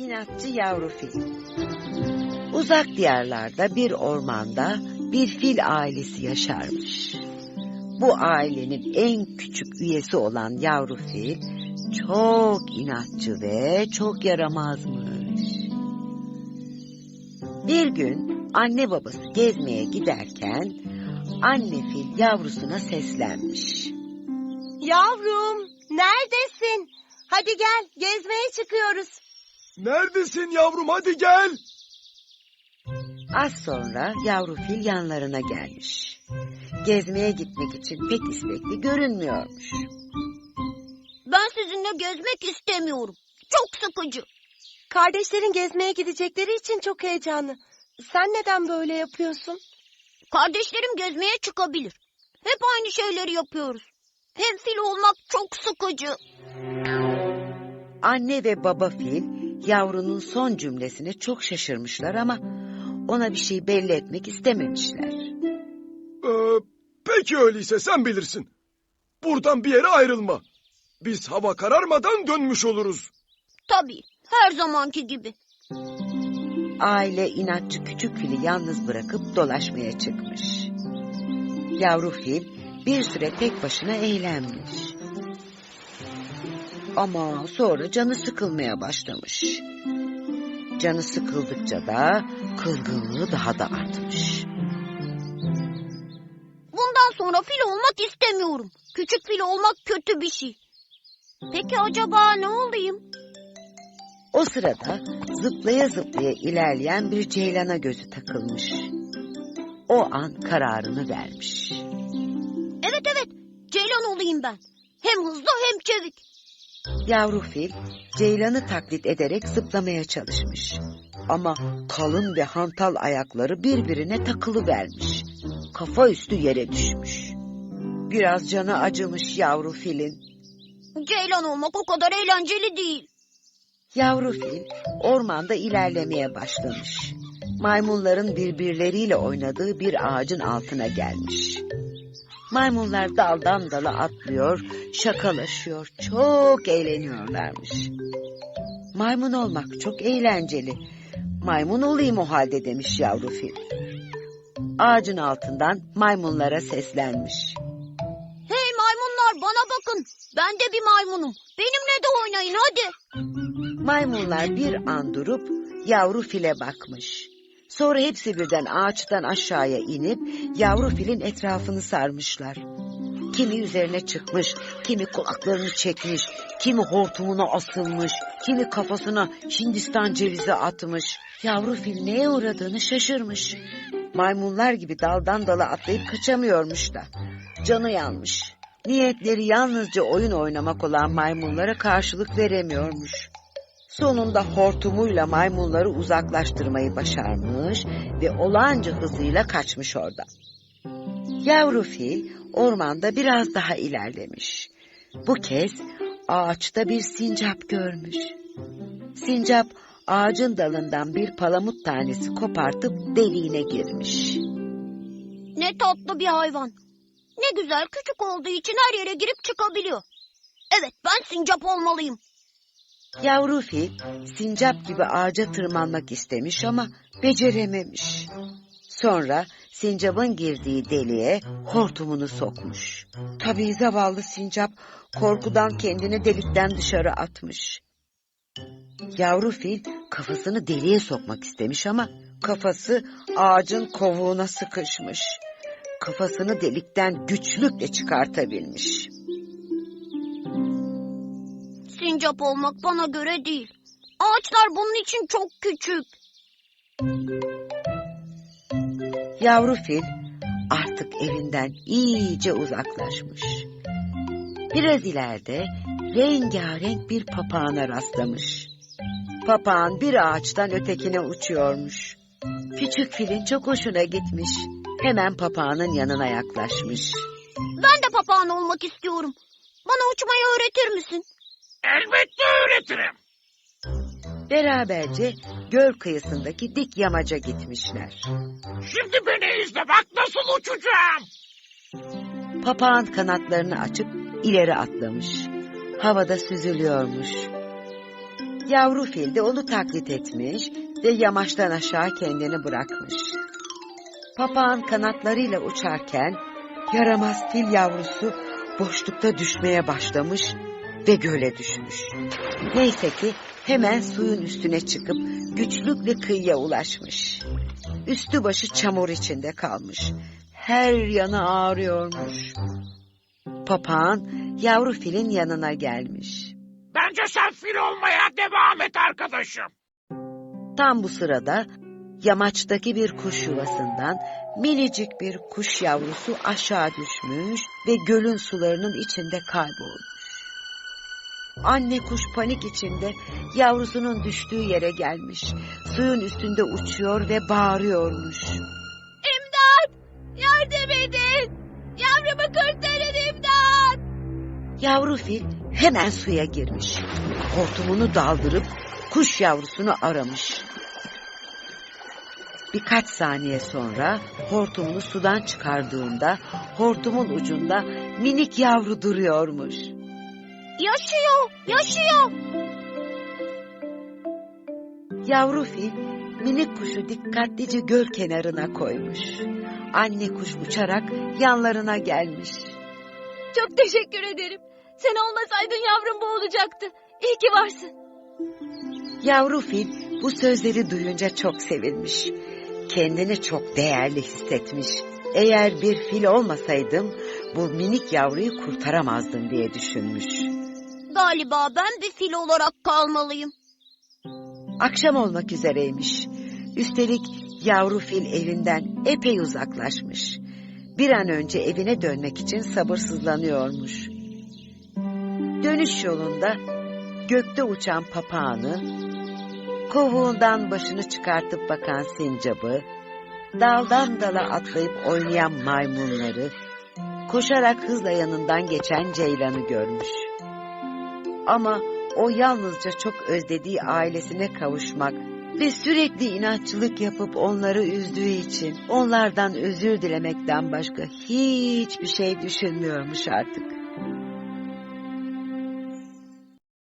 İnatçı yavru fil. Uzak diyarlarda bir ormanda bir fil ailesi yaşarmış. Bu ailenin en küçük üyesi olan yavru fil çok inatçı ve çok yaramazmış. Bir gün anne babası gezmeye giderken anne fil yavrusuna seslenmiş. Yavrum, neredesin? Hadi gel, gezmeye çıkıyoruz. Neredesin yavrum hadi gel. Az sonra yavru fil yanlarına gelmiş. Gezmeye gitmek için pek istekli görünmüyormuş. Ben sizinle gezmek istemiyorum. Çok sıkıcı. Kardeşlerin gezmeye gidecekleri için çok heyecanlı. Sen neden böyle yapıyorsun? Kardeşlerim gezmeye çıkabilir. Hep aynı şeyleri yapıyoruz. Hem fil olmak çok sıkıcı. Anne ve baba fil yavrunun son cümlesine çok şaşırmışlar ama ona bir şey belli etmek istememişler. Ee, peki öyleyse sen bilirsin. Buradan bir yere ayrılma. Biz hava kararmadan dönmüş oluruz. Tabii, her zamanki gibi. Aile inatçı küçük fili yalnız bırakıp dolaşmaya çıkmış. Yavru fil bir süre tek başına eğlenmiş. Ama sonra canı sıkılmaya başlamış. Canı sıkıldıkça da kızgınlığı daha da artmış. Bundan sonra fil olmak istemiyorum. Küçük fil olmak kötü bir şey. Peki acaba ne olayım? O sırada zıplaya zıplaya ilerleyen bir ceylana gözü takılmış. O an kararını vermiş. Evet evet, ceylan olayım ben. Hem hızlı hem çevik. Yavru fil ceylanı taklit ederek zıplamaya çalışmış. Ama kalın ve hantal ayakları birbirine takılı vermiş. Kafa üstü yere düşmüş. Biraz canı acımış yavru filin. Ceylan olmak o kadar eğlenceli değil. Yavru fil ormanda ilerlemeye başlamış. Maymunların birbirleriyle oynadığı bir ağacın altına gelmiş. Maymunlar daldan dala atlıyor, şakalaşıyor, çok eğleniyorlarmış. Maymun olmak çok eğlenceli. Maymun olayım o halde demiş yavru fil. Ağacın altından maymunlara seslenmiş. Hey maymunlar bana bakın. Ben de bir maymunum. Benimle de oynayın hadi. Maymunlar bir an durup yavru file bakmış. Sonra hepsi birden ağaçtan aşağıya inip yavru filin etrafını sarmışlar. Kimi üzerine çıkmış, kimi kulaklarını çekmiş, kimi hortumuna asılmış, kimi kafasına Hindistan cevizi atmış. Yavru fil neye uğradığını şaşırmış. Maymunlar gibi daldan dala atlayıp kaçamıyormuş da. Canı yanmış. Niyetleri yalnızca oyun oynamak olan maymunlara karşılık veremiyormuş. Sonunda hortumuyla maymunları uzaklaştırmayı başarmış ve olağanca hızıyla kaçmış oradan. Yavru fil ormanda biraz daha ilerlemiş. Bu kez ağaçta bir sincap görmüş. Sincap ağacın dalından bir palamut tanesi kopartıp deliğine girmiş. Ne tatlı bir hayvan. Ne güzel küçük olduğu için her yere girip çıkabiliyor. Evet ben sincap olmalıyım. Yavru fil sincap gibi ağaca tırmanmak istemiş ama becerememiş. Sonra sincapın girdiği deliğe hortumunu sokmuş. Tabii zavallı sincap korkudan kendini delikten dışarı atmış. Yavru fil kafasını deliğe sokmak istemiş ama kafası ağacın kovuğuna sıkışmış. Kafasını delikten güçlükle çıkartabilmiş. Sincap olmak bana göre değil. Ağaçlar bunun için çok küçük. Yavru fil artık evinden iyice uzaklaşmış. Biraz ileride rengarenk bir papağana rastlamış. Papağan bir ağaçtan ötekine uçuyormuş. Küçük filin çok hoşuna gitmiş. Hemen papağanın yanına yaklaşmış. Ben de papağan olmak istiyorum. Bana uçmayı öğretir misin? Elbette öğretirim. Beraberce göl kıyısındaki dik yamaca gitmişler. Şimdi beni izle bak nasıl uçacağım. Papağan kanatlarını açıp ileri atlamış. Havada süzülüyormuş. Yavru fil de onu taklit etmiş ve yamaçtan aşağı kendini bırakmış. Papağan kanatlarıyla uçarken yaramaz fil yavrusu boşlukta düşmeye başlamış ve göle düşmüş. Neyse ki hemen suyun üstüne çıkıp güçlükle kıyıya ulaşmış. Üstü başı çamur içinde kalmış. Her yanı ağrıyormuş. Papağan yavru filin yanına gelmiş. Bence sen fil olmaya devam et arkadaşım. Tam bu sırada yamaçtaki bir kuş yuvasından minicik bir kuş yavrusu aşağı düşmüş ve gölün sularının içinde kaybolmuş. Anne kuş panik içinde yavrusunun düştüğü yere gelmiş. Suyun üstünde uçuyor ve bağırıyormuş. İmdat! Yardım edin! Yavrumu kurtarın imdat! Yavru fil hemen suya girmiş. Hortumunu daldırıp kuş yavrusunu aramış. Birkaç saniye sonra hortumunu sudan çıkardığında hortumun ucunda minik yavru duruyormuş. Yaşıyor, yaşıyor. Yavru fil minik kuşu dikkatlice göl kenarına koymuş. Anne kuş uçarak yanlarına gelmiş. Çok teşekkür ederim. Sen olmasaydın yavrum boğulacaktı. İyi ki varsın. Yavru fil bu sözleri duyunca çok sevinmiş. Kendini çok değerli hissetmiş. Eğer bir fil olmasaydım bu minik yavruyu kurtaramazdım diye düşünmüş. Galiba ben bir fil olarak kalmalıyım. Akşam olmak üzereymiş. Üstelik yavru fil evinden epey uzaklaşmış. Bir an önce evine dönmek için sabırsızlanıyormuş. Dönüş yolunda gökte uçan papağanı, kovuğundan başını çıkartıp bakan sincabı, daldan dala atlayıp oynayan maymunları, koşarak hızla yanından geçen ceylanı görmüş. Ama o yalnızca çok özlediği ailesine kavuşmak ve sürekli inatçılık yapıp onları üzdüğü için onlardan özür dilemekten başka hiçbir şey düşünmüyormuş artık.